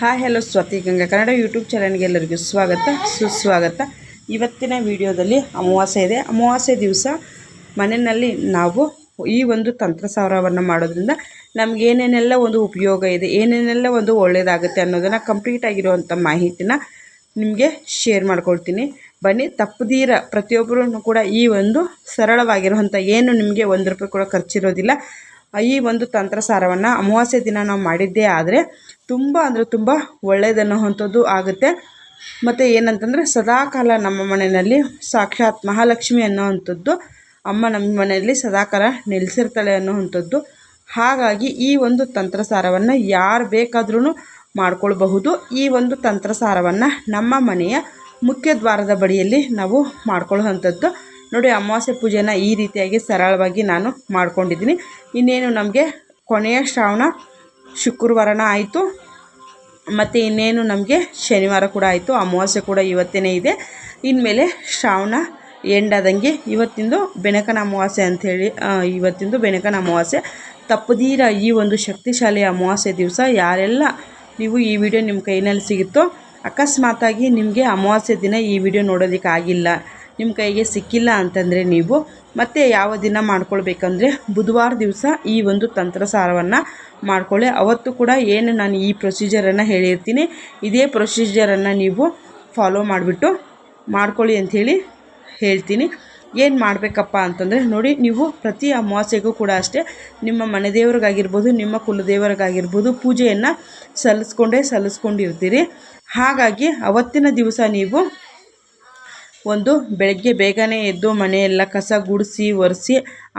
Hi hello Swathi Ganga Kannada YouTube ಚಾನಲ್ಗೆ ಎಲ್ಲರಿಗೂ ಸ್ವಾಗತ, ಸುಸ್ವಾಗತ. ಇವತ್ತಿನ ವಿಡಿಯೋದಲ್ಲಿ ಅಮಾವಾಸ್ಯೆ ಇದೆ. ಅಮಾವಾಸ್ಯೆ ದಿವಸ ಮನೆಯಲ್ಲಿ ನಾವು ಈ ಒಂದು ತಂತ್ರಸಾರವನ್ನು ಮಾಡೋದ್ರಿಂದ ನಮ್ಗೆ ಏನೇನೆಲ್ಲ ಒಂದು ಉಪಯೋಗ ಇದೆ, ಏನೇನೆಲ್ಲ ಒಂದು ಒಳ್ಳೆಯದಾಗುತ್ತೆ ಅನ್ನೋದನ್ನು ಕಂಪ್ಲೀಟ್ ಆಗಿರುವಂಥ ಮಾಹಿತಿನ ನಿಮಗೆ ಶೇರ್ ಮಾಡ್ಕೊಳ್ತೀನಿ. ಬನ್ನಿ, ತಪ್ಪದೀರ ಪ್ರತಿಯೊಬ್ಬರೂ ಕೂಡ ಈ ಒಂದು ಸರಳವಾಗಿರುವಂಥ ಏನು ನಿಮಗೆ ಒಂದು ರೂಪಾಯಿ ಕೂಡ ಖರ್ಚಿರೋದಿಲ್ಲ. ಈ ಒಂದು ತಂತ್ರಸಾರವನ್ನು ಅಮಾವಾಸ್ಯೆ ದಿನ ನಾವು ಮಾಡಿದ್ದೇ ಆದರೆ ತುಂಬ ಅಂದರೆ ತುಂಬ ಒಳ್ಳೆಯದನ್ನುವಂಥದ್ದು ಆಗುತ್ತೆ. ಮತ್ತು ಏನಂತಂದರೆ ಸದಾಕಾಲ ನಮ್ಮ ಮನೆಯಲ್ಲಿ ಸಾಕ್ಷಾತ್ ಮಹಾಲಕ್ಷ್ಮಿ ಅನ್ನೋವಂಥದ್ದು ಅಮ್ಮ ನಮ್ಮ ಮನೆಯಲ್ಲಿ ಸದಾಕಾಲ ನೆಲೆಸಿರ್ತಾಳೆ ಅನ್ನೋವಂಥದ್ದು. ಹಾಗಾಗಿ ಈ ಒಂದು ತಂತ್ರಸಾರವನ್ನು ಯಾರು ಬೇಕಾದ್ರೂ ಮಾಡ್ಕೊಳ್ಬಹುದು. ಈ ಒಂದು ತಂತ್ರಸಾರವನ್ನು ನಮ್ಮ ಮನೆಯ ಮುಖ್ಯ ದ್ವಾರದ ಬಳಿಯಲ್ಲಿ ನಾವು ಮಾಡ್ಕೊಳ್ಳೋವಂಥದ್ದು. ನೋಡಿ ಅಮಾವಾಸ್ಯೆ ಪೂಜೆನ ಈ ರೀತಿಯಾಗಿ ಸರಳವಾಗಿ ನಾನು ಮಾಡ್ಕೊಂಡಿದ್ದೀನಿ. ಇನ್ನೇನು ನಮಗೆ ಕೊನೆಯ ಶ್ರಾವಣ ಶುಕ್ರವಾರನ ಆಯಿತು. ಮತ್ತು ಇನ್ನೇನು ನಮಗೆ ಶನಿವಾರ ಕೂಡ ಆಯಿತು, ಅಮಾವಾಸ್ಯೆ ಕೂಡ ಇವತ್ತೇ ಇದೆ. ಇನ್ಮೇಲೆ ಶ್ರಾವಣ ಎಂಡಾದಂಗೆ ಇವತ್ತಿಂದು ಬೆನಕನ ಅಮಾವಾಸ್ಯೆ ಅಂಥೇಳಿ ಇವತ್ತಿಂದು ಬೆನಕನ ಅಮಾವಾಸ್ಯೆ. ತಪ್ಪದೀರ ಈ ಒಂದು ಶಕ್ತಿಶಾಲಿ ಅಮಾವಾಸ್ಯೆ ದಿವಸ ಯಾರೆಲ್ಲ ನೀವು ಈ ವಿಡಿಯೋ ನಿಮ್ಮ ಕೈನಲ್ಲಿ ಸಿಗುತ್ತೋ ಅಕಸ್ಮಾತಾಗಿ ನಿಮಗೆ ಅಮಾವಾಸ್ಯೆ ದಿನ ಈ ವಿಡಿಯೋ ನೋಡೋದಕ್ಕಾಗಿಲ್ಲ ನಿಮ್ಮ ಕೈಗೆ ಸಿಕ್ಕಿಲ್ಲ ಅಂತಂದರೆ ನೀವು ಮತ್ತೆ ಯಾವ ದಿನ ಮಾಡ್ಕೊಳ್ಬೇಕಂದ್ರೆ ಬುಧವಾರ ದಿವಸ ಈ ಒಂದು ತಂತ್ರಸಾರವನ್ನು ಮಾಡ್ಕೊಳ್ಳಿ. ಅವತ್ತು ಕೂಡ ಏನು ನಾನು ಈ ಪ್ರೊಸೀಜರನ್ನು ಹೇಳಿರ್ತೀನಿ. ಇದೇ ಪ್ರೊಸೀಜರನ್ನು ನೀವು ಫಾಲೋ ಮಾಡಿಬಿಟ್ಟು ಮಾಡ್ಕೊಳ್ಳಿ ಅಂಥೇಳಿ ಹೇಳ್ತೀನಿ. ಏನು ಮಾಡಬೇಕಪ್ಪ ಅಂತಂದರೆ ನೋಡಿ, ನೀವು ಪ್ರತಿ ಅಮಾವಾಸ್ಯೆಗೂ ಕೂಡ ಅಷ್ಟೇ ನಿಮ್ಮ ಮನೆ ದೇವರಿಗಾಗಿರ್ಬೋದು ನಿಮ್ಮ ಕುಲದೇವರಿಗಾಗಿರ್ಬೋದು ಪೂಜೆಯನ್ನು ಸಲ್ಲಿಸ್ಕೊಂಡೇ ಸಲ್ಲಿಸ್ಕೊಂಡಿರ್ತೀರಿ. ಹಾಗಾಗಿ ಅವತ್ತಿನ ದಿವಸ ನೀವು ಒಂದು ಬೆಳಗ್ಗೆ ಬೇಗನೆ ಎದ್ದು ಮನೆಯೆಲ್ಲ ಕಸ ಗುಡಿಸಿ, ಒರೆಸಿ,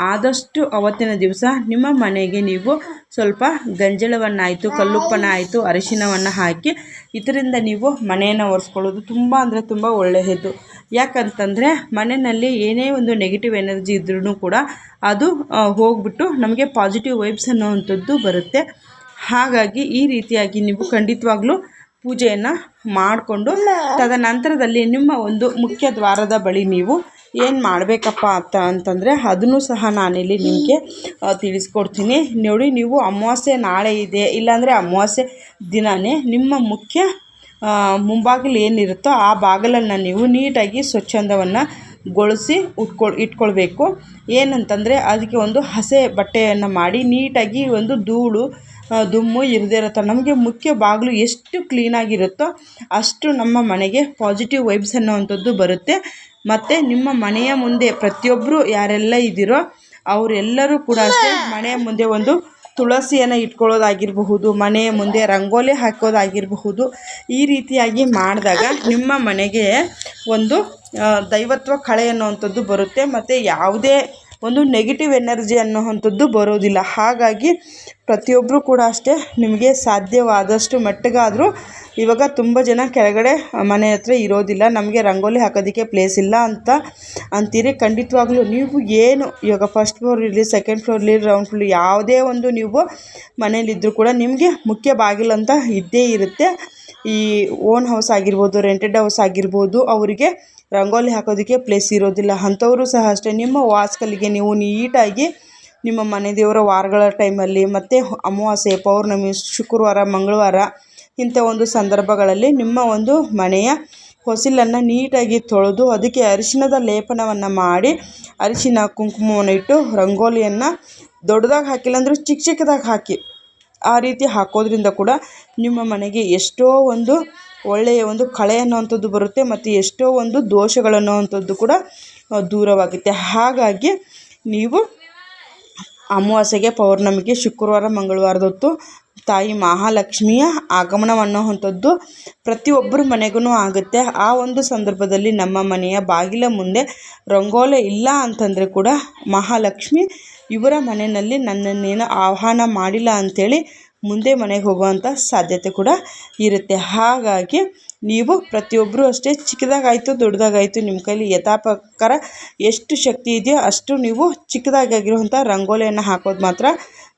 ಆದಷ್ಟು ಅವತ್ತಿನ ದಿವಸ ನಿಮ್ಮ ಮನೆಗೆ ನೀವು ಸ್ವಲ್ಪ ಗಂಜಲವನ್ನಾಯಿತು ಕಲ್ಲುಪ್ಪನ ಆಯಿತು ಅರಿಶಿನವನ್ನು ಹಾಕಿ, ಇದರಿಂದ ನೀವು ಮನೆಯನ್ನು ಒರೆಸ್ಕೊಳ್ಳೋದು ತುಂಬ ಅಂದರೆ ತುಂಬ ಒಳ್ಳೆಯದು. ಯಾಕಂತಂದರೆ ಮನೆಯಲ್ಲಿ ಏನೇ ಒಂದು ನೆಗೆಟಿವ್ ಎನರ್ಜಿ ಇದ್ರೂ ಕೂಡ ಅದು ಹೋಗ್ಬಿಟ್ಟು ನಮಗೆ ಪಾಸಿಟಿವ್ ವೈಬ್ಸ್ ಅನ್ನೋವಂಥದ್ದು ಬರುತ್ತೆ. ಹಾಗಾಗಿ ಈ ರೀತಿಯಾಗಿ ನೀವು ಖಂಡಿತವಾಗ್ಲೂ ಪೂಜೆಯನ್ನು ಮಾಡಿಕೊಂಡು ತದನಂತರದಲ್ಲಿ ನಿಮ್ಮ ಒಂದು ಮುಖ್ಯ ದ್ವಾರದ ಬಳಿ ನೀವು ಏನು ಮಾಡಬೇಕಪ್ಪ ಅಂತ ಅಂತಂದರೆ ಅದನ್ನು ಸಹ ನಾನಿಲ್ಲಿ ನಿಮಗೆ ತಿಳಿಸ್ಕೊಡ್ತೀನಿ. ನೋಡಿ ನೀವು ಅಮಾವಾಸ್ಯೆ ನಾಳೆ ಇದೆ ಇಲ್ಲಾಂದರೆ ಅಮಾವಾಸ್ಯೆ ದಿನವೇ ನಿಮ್ಮ ಮುಖ್ಯ ಮುಂಬಾಗಿಲು ಏನಿರುತ್ತೋ ಆ ಬಾಗಿಲನ್ನು ನೀವು ನೀಟಾಗಿ ಸ್ವಚ್ಛಂದವನ್ನು ಗೊಳಿಸಿ ಉಟ್ಕೊಳ್ ಇಟ್ಕೊಳ್ಬೇಕು. ಏನಂತಂದರೆ ಅದಕ್ಕೆ ಒಂದು ಹಸೆ ಬಟ್ಟೆಯನ್ನು ಮಾಡಿ ನೀಟಾಗಿ ಒಂದು ಧೂಳು ದುಮ್ಮು ಇರದೇ ಇರುತ್ತೆ, ನಮಗೆ ಮುಖ್ಯ ಬಾಗಿಲು ಎಷ್ಟು ಕ್ಲೀನಾಗಿರುತ್ತೋ ಅಷ್ಟು ನಮ್ಮ ಮನೆಗೆ ಪಾಸಿಟಿವ್ ವೈಬ್ಸ್ ಅನ್ನುವಂಥದ್ದು ಬರುತ್ತೆ. ಮತ್ತು ನಿಮ್ಮ ಮನೆಯ ಮುಂದೆ ಪ್ರತಿಯೊಬ್ಬರು ಯಾರೆಲ್ಲ ಇದ್ದೀರೋ, ಅವರೆಲ್ಲರೂ ಕೂಡ ಅಷ್ಟೇ ಮನೆಯ ಮುಂದೆ ಒಂದು ತುಳಸಿಯನ್ನು ಇಟ್ಕೊಳ್ಳೋದಾಗಿರಬಹುದು, ಮನೆಯ ಮುಂದೆ ರಂಗೋಲಿ ಹಾಕೋದಾಗಿರಬಹುದು, ಈ ರೀತಿಯಾಗಿ ಮಾಡಿದಾಗ ನಿಮ್ಮ ಮನೆಗೆ ಒಂದು ದೈವತ್ವ ಕಳೆ ಅನ್ನುವಂಥದ್ದು ಬರುತ್ತೆ. ಮತ್ತು ಯಾವುದೇ ಒಂದು ನೆಗೆಟಿವ್ ಎನರ್ಜಿ ಅನ್ನುವಂಥದ್ದು ಬರೋದಿಲ್ಲ. ಹಾಗಾಗಿ ಪ್ರತಿಯೊಬ್ಬರೂ ಕೂಡ ಅಷ್ಟೇ ನಿಮಗೆ ಸಾಧ್ಯವಾದಷ್ಟು ಮಟ್ಟಿಗಾದರೂ ಇವಾಗ ತುಂಬ ಜನ ಕೆಳಗಡೆ ಮನೆ ಹತ್ರ ಇರೋದಿಲ್ಲ. ನಮಗೆ ರಂಗೋಲಿ ಹಾಕೋದಕ್ಕೆ ಪ್ಲೇಸ್ ಇಲ್ಲ ಅಂತ ಅಂತೀರಿ. ಖಂಡಿತವಾಗ್ಲೂ ನೀವು ಏನು, ಇವಾಗ ಫಸ್ಟ್ ಫ್ಲೋರ್ ಇರಲಿ ಸೆಕೆಂಡ್ ಫ್ಲೋರ್ ಇರಲಿ ರೌಂಡ್ ಫ್ಲೋರ್ ಯಾವುದೇ ಒಂದು ನೀವು ಮನೇಲಿದ್ದರೂ ಕೂಡ ನಿಮಗೆ ಮುಖ್ಯ ಬಾಗಿಲು ಅಂತ ಇದ್ದೇ ಇರುತ್ತೆ. ಈ ಓನ್ ಹೌಸ್ ಆಗಿರ್ಬೋದು ರೆಂಟೆಡ್ ಹೌಸ್ ಆಗಿರ್ಬೋದು, ಅವರಿಗೆ ರಂಗೋಲಿ ಹಾಕೋದಕ್ಕೆ ಪ್ಲೇಸ್ ಇರೋದಿಲ್ಲ. ಅಂಥವರು ಸಹ ಅಷ್ಟೇ. ನಿಮ್ಮ ವಾಸ್ಕಲ್ಲಿಗೆ ನೀವು ನೀಟಾಗಿ ನಿಮ್ಮ ಮನೆ ದೇವರ ವಾರಗಳ ಟೈಮಲ್ಲಿ ಮತ್ತು ಅಮಾವಾಸ್ಯೆ, ಪೌರ್ಣಮಿ, ಶುಕ್ರವಾರ, ಮಂಗಳವಾರ ಇಂಥ ಒಂದು ಸಂದರ್ಭಗಳಲ್ಲಿ ನಿಮ್ಮ ಒಂದು ಮನೆಯ ಹೊಸಿಲನ್ನು ನೀಟಾಗಿ ತೊಳೆದು ಅದಕ್ಕೆ ಅರಿಶಿಣದ ಲೇಪನವನ್ನು ಮಾಡಿ ಅರಿಶಿನ ಕುಂಕುಮವನ್ನು ಇಟ್ಟು ರಂಗೋಲಿಯನ್ನು ದೊಡ್ಡದಾಗಿ ಹಾಕಿಲ್ಲ ಅಂದರೂ ಚಿಕ್ಕ ಚಿಕ್ಕದಾಗಿ ಹಾಕಿ. ಆ ರೀತಿ ಹಾಕೋದ್ರಿಂದ ಕೂಡ ನಿಮ್ಮ ಮನೆಗೆ ಎಷ್ಟೋ ಒಂದು ಒಳ್ಳೆಯ ಒಂದು ಕಳೆ ಅನ್ನುವಂಥದ್ದು ಬರುತ್ತೆ ಮತ್ತು ಎಷ್ಟೋ ಒಂದು ದೋಷಗಳು ಕೂಡ ದೂರವಾಗುತ್ತೆ. ಹಾಗಾಗಿ ನೀವು ಅಮಾವಾಸ್ಯೆಗೆ ಪೌರ್ಣಮಿಗೆ ಶುಕ್ರವಾರ ಮಂಗಳವಾರದ ಹೊತ್ತು ತಾಯಿ ಮಹಾಲಕ್ಷ್ಮಿಯ ಆಗಮನವನ್ನುವಂಥದ್ದು ಪ್ರತಿಯೊಬ್ಬರ ಮನೆಗೂ ಆಗುತ್ತೆ. ಆ ಒಂದು ಸಂದರ್ಭದಲ್ಲಿ ನಮ್ಮ ಮನೆಯ ಬಾಗಿಲ ಮುಂದೆ ರಂಗೋಲೆ ಇಲ್ಲ ಅಂತಂದರೆ ಕೂಡ ಮಹಾಲಕ್ಷ್ಮಿ ಇವರ ಮನೆಯಲ್ಲಿ ನನ್ನನ್ನೇನು ಆಹ್ವಾನ ಮಾಡಿಲ್ಲ ಅಂಥೇಳಿ ಮುಂದೆ ಮನೆಗೆ ಹೋಗುವಂಥ ಸಾಧ್ಯತೆ ಕೂಡ ಇರುತ್ತೆ. ಹಾಗಾಗಿ ನೀವು ಪ್ರತಿಯೊಬ್ಬರೂ ಅಷ್ಟೇ ಚಿಕ್ಕದಾಗಾಯಿತು ದೊಡ್ಡದಾಗಾಯಿತು ನಿಮ್ಮ ಕೈಲಿ ಯಥಾಪ್ರಕಾರ ಎಷ್ಟು ಶಕ್ತಿ ಇದೆಯೋ ಅಷ್ಟು ನೀವು ಚಿಕ್ಕದಾಗಿರುವಂಥ ರಂಗೋಲಿಯನ್ನು ಹಾಕೋದು ಮಾತ್ರ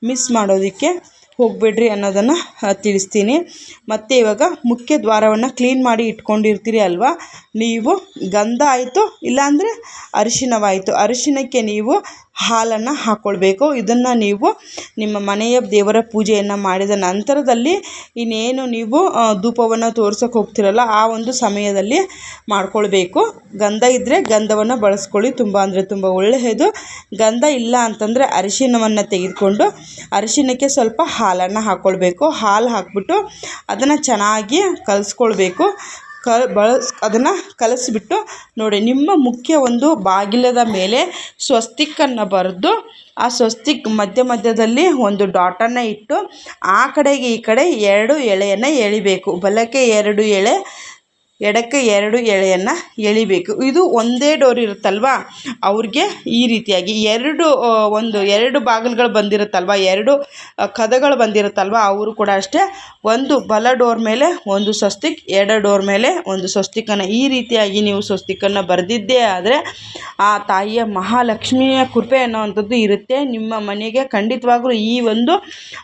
ಮಿಸ್ ಮಾಡೋದಕ್ಕೆ ಹೋಗಬೇಡ್ರಿ ಅನ್ನೋದನ್ನು ತಿಳಿಸ್ತೀನಿ. ಮತ್ತು ಇವಾಗ ಮುಖ್ಯ ದ್ವಾರವನ್ನು ಕ್ಲೀನ್ ಮಾಡಿ ಇಟ್ಕೊಂಡಿರ್ತೀರಿ ಅಲ್ವಾ? ನೀವು ಗಂಧ ಆಯಿತು, ಇಲ್ಲಾಂದರೆ ಅರಿಶಿಣವಾಯಿತು ಅರಿಶಿಣಕ್ಕೆ ನೀವು ಹಾಲನ್ನು ಹಾಕ್ಕೊಳ್ಬೇಕು ಇದನ್ನು ನೀವು ನಿಮ್ಮ ಮನೆಯ ದೇವರ ಪೂಜೆಯನ್ನು ಮಾಡಿದ ನಂತರದಲ್ಲಿ ಇನ್ನೇನು ನೀವು ಧೂಪವನ್ನು ತೋರ್ಸೋಕೆ ಹೋಗ್ತಿರಲ್ಲ, ಆ ಒಂದು ಸಮಯದಲ್ಲಿ ಮಾಡ್ಕೊಳ್ಬೇಕು. ಗಂಧ ಇದ್ದರೆ ಗಂಧವನ್ನು ಬಳಸ್ಕೊಳ್ಳಿ. ತುಂಬ ಅಂದರೆ ತುಂಬ ಒಳ್ಳೆಯದು. ಗಂಧ ಇಲ್ಲ ಅಂತಂದರೆ ಅರಿಶಿನವನ್ನು ತೆಗೆದುಕೊಂಡು ಅರಿಶಿನಕ್ಕೆ ಸ್ವಲ್ಪ ಹಾಲನ್ನು ಹಾಕ್ಕೊಳ್ಬೇಕು ಹಾಲು ಹಾಕ್ಬಿಟ್ಟು ಅದನ್ನು ಚೆನ್ನಾಗಿ ಕಲಿಸ್ಕೊಳ್ಬೇಕು. ಕ ಬಳಸ್ ಅದನ್ನು ಕಲಸಿಬಿಟ್ಟು ನೋಡಿ, ನಿಮ್ಮ ಮುಖ್ಯ ಒಂದು ಬಾಗಿಲದ ಮೇಲೆ ಸ್ವಸ್ತಿಕ್ಕನ್ನು ಬರೆದು, ಆ ಸ್ವಸ್ತಿಕ್ ಮಧ್ಯ ಮಧ್ಯದಲ್ಲಿ ಒಂದು ಡಾಟನ್ನು ಇಟ್ಟು, ಆ ಕಡೆಗೆ ಈ ಕಡೆ ಎರಡು ಎಳೆಯನ್ನು ಎಳಿಬೇಕು. ಬಲಕ್ಕೆ ಎರಡು ಎಳೆ ಎಡಕ್ಕೆ ಎರಡು ಎಳೆಯನ್ನು ಎಳಿಬೇಕು. ಇದು ಒಂದೇ ಡೋರ್ ಇರುತ್ತಲ್ವ? ಅವ್ರಿಗೆ ಈ ರೀತಿಯಾಗಿ ಎರಡು ಒಂದು, ಎರಡು ಬಾಗಿಲುಗಳು ಬಂದಿರುತ್ತಲ್ವ? ಎರಡು ಕದಗಳು ಬಂದಿರುತ್ತಲ್ವ? ಅವರು ಕೂಡ ಅಷ್ಟೇ ಒಂದು ಬಲ ಡೋರ್ ಮೇಲೆ ಒಂದು ಸ್ವಸ್ತಿಕ್ ಎರಡು ಡೋರ್ ಮೇಲೆ ಒಂದು ಸ್ವಸ್ತಿಕನ್ನು. ಈ ರೀತಿಯಾಗಿ ನೀವು ಸ್ವಸ್ತಿಕನ್ನು ಬರೆದಿದ್ದೇ ಆದರೆ ಆ ತಾಯಿಯ ಮಹಾಲಕ್ಷ್ಮಿಯ ಕೃಪೆ ಅನ್ನೋವಂಥದ್ದು ಇರುತ್ತೆ. ನಿಮ್ಮ ಮನೆಗೆ ಖಂಡಿತವಾಗ್ಲೂ ಈ ಒಂದು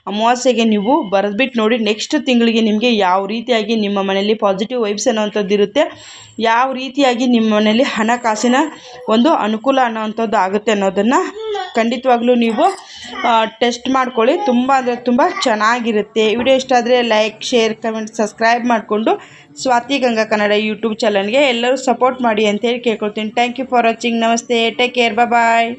ಅಮಾವಾಸ್ಯೆಗೆ ನೀವು ಬರೆದ್ಬಿಟ್ಟು ನೋಡಿ ನೆಕ್ಸ್ಟ್ ತಿಂಗಳಿಗೆ ನಿಮಗೆ ಯಾವ ರೀತಿಯಾಗಿ ನಿಮ್ಮ ಮನೆಯಲ್ಲಿ ಪಾಸಿಟಿವ್ ವೈಬ್ಸ್ ಅನ್ನೋವಂಥದ್ದು ಇರುತ್ತೆ. ಯಾವ ರೀತಿಯಾಗಿ ನಿಮ್ಮ ಮನೆಯಲ್ಲಿ ಹಣಕಾಸಿನ ಒಂದು ಅನುಕೂಲ ಅನ್ನೋವಂಥದ್ದು ಆಗುತ್ತೆ ಅನ್ನೋದನ್ನು ಖಂಡಿತವಾಗ್ಲೂ ನೀವು ಟೆಸ್ಟ್ ಮಾಡ್ಕೊಳ್ಳಿ. ತುಂಬ ಅಂದರೆ ತುಂಬ ಚೆನ್ನಾಗಿರುತ್ತೆ. ವಿಡಿಯೋ ಇಷ್ಟ ಆದರೆ ಲೈಕ್ ಶೇರ್ ಕಮೆಂಟ್ ಸಬ್ಸ್ಕ್ರೈಬ್ ಮಾಡಿಕೊಂಡು ಸ್ವಾತಿ ಗಂಗಾ ಕನ್ನಡ ಯೂಟ್ಯೂಬ್ ಚಾನಲ್ಗೆ ಎಲ್ಲರೂ ಸಪೋರ್ಟ್ ಮಾಡಿ ಅಂತೇಳಿ ಕೇಳ್ಕೊಳ್ತೀನಿ. ಥ್ಯಾಂಕ್ ಯು ಫಾರ್ ವಾಚಿಂಗ್ ನಮಸ್ತೆ. Take care bye